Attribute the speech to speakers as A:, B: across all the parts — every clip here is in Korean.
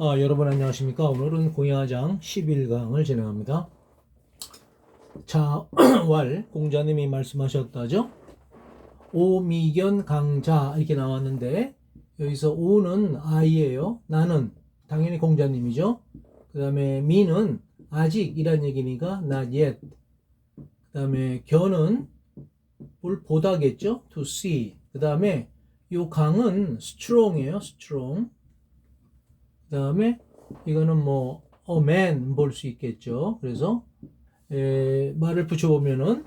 A: 아, 여러분 안녕하십니까? 오늘은 공야장 11강을 진행합니다. 자, 왈 공자님이 말씀하셨다죠? 오미견 강자 이렇게 나왔는데 여기서 오는 아이예요. 나는 당연히 공자님이죠. 그 다음에 미는 아직이란 얘기니까 not yet. 그 다음에 견은 뭘 보다겠죠? to see. 그 다음에 요 강은 strong이에요. strong. 그 다음에 이거는 뭐 a man 볼 수 있겠죠. 그래서 에, 말을 붙여보면은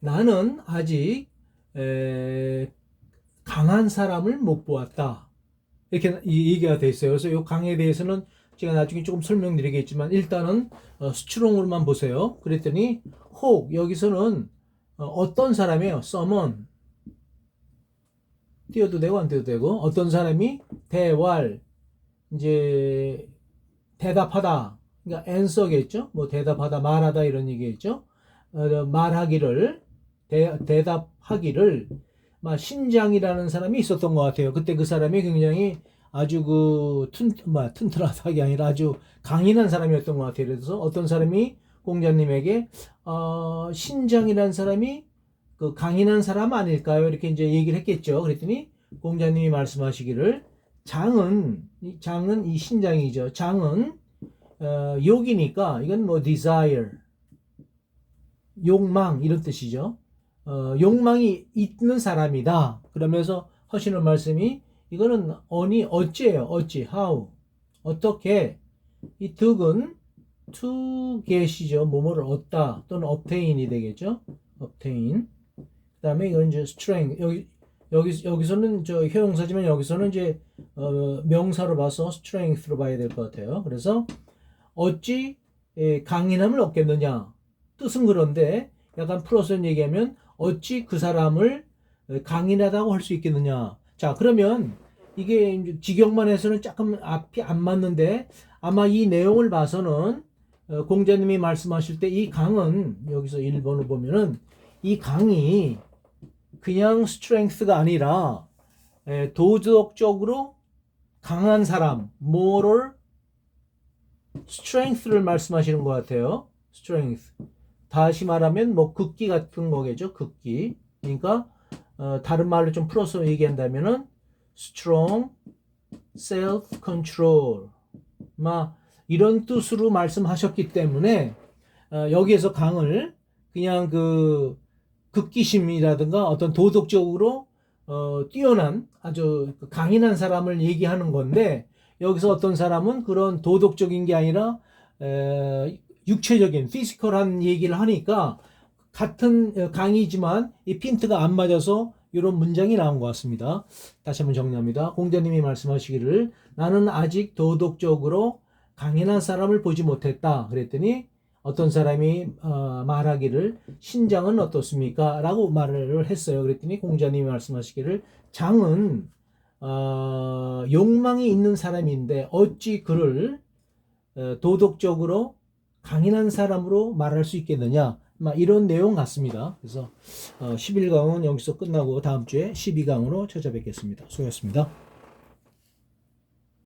A: 나는 아직 에, 강한 사람을 못 보았다. 이렇게 이- 얘기가 돼 있어요. 그래서 이 강에 대해서는 제가 나중에 조금 설명드리겠지만 일단은 어, 스트롱으로만 보세요. 그랬더니 혹 여기서는 어, 떤 사람이에요. someone 띄어도 되고 안 띄어도 되고 어떤 사람이 대왈 이제 대답하다 그러니까 answer겠죠. 뭐 대답하다 말하다 이런 얘기겠죠. 어, 말하기를 대, 대답하기를 막 신장이라는 사람이 있었던 것 같아요. 그때 그 사람이 굉장히 아주 그 튼, 뭐, 튼튼하다기 아니라 아주 강인한 사람이었던 것 같아요. 그래서 어떤 사람이 공자님에게 어, 신장이라는 사람이 그 강인한 사람 아닐까요? 이렇게 이제 얘기를 했겠죠. 그랬더니 공자님이 말씀하시기를 장은 이 장은 이 신장이죠. 장은 어, 욕이니까 이건 뭐 desire 욕망 이런 뜻이죠. 어, 욕망이 있는 사람이다. 그러면서 하시는 말씀이 이거는 어니 어찌예요. 어찌 how 어떻게 이 득은 to get이죠. 뭐뭐를 얻다 또는 obtain이 되겠죠. obtain. 그다음에 이건 이제 strength 여기 여기 여기서는 저 형용사지만 여기서는 이제 어, 명사로 봐서 strength로 봐야 될 것 같아요. 그래서 어찌 에, 강인함을 얻겠느냐 뜻은 그런데 약간 풀어서 얘기하면 어찌 그 사람을 강인하다고 할 수 있겠느냐. 자 그러면 이게 직역만 해서는 조금 앞이 안 맞는데 아마 이 내용을 봐서는 어, 공자님이 말씀하실 때 이 강은 여기서 1번을 보면은 이 강이 그냥 스트렝스가 아니라 에, 도덕적으로 강한 사람, moral strength를 말씀하시는 것 같아요. strength. 다시 말하면 뭐 극기 같은 거겠죠. 극기. 그러니까 어, 다른 말로 좀 풀어서 얘기한다면은 strong self control. 막 이런 뜻으로 말씀하셨기 때문에 어, 여기에서 강을 그냥 그 극기심이라든가 어떤 도덕적으로 어, 뛰어난 아주 강인한 사람을 얘기하는 건데 여기서 어떤 사람은 그런 도덕적인 게 아니라 에, 육체적인 피지컬한 얘기를 하니까 같은 어, 강이지만 이 핀트가 안 맞아서 이런 문장이 나온 것 같습니다. 다시 한번 정리합니다. 공자님이 말씀하시기를 나는 아직 도덕적으로 강인한 사람을 보지 못했다. 그랬더니 어떤 사람이 어, 말하기를 신장은 어떻습니까? 라고 말을 했어요. 그랬더니 공자님이 말씀하시기를 장은 어, 욕망이 있는 사람인데 어찌 그를 어, 도덕적으로 강인한 사람으로 말할 수 있겠느냐? 막 이런 내용 같습니다. 그래서 어, 11강은 여기서 끝나고 다음 주에 12강으로 찾아뵙겠습니다. 수고하셨습니다.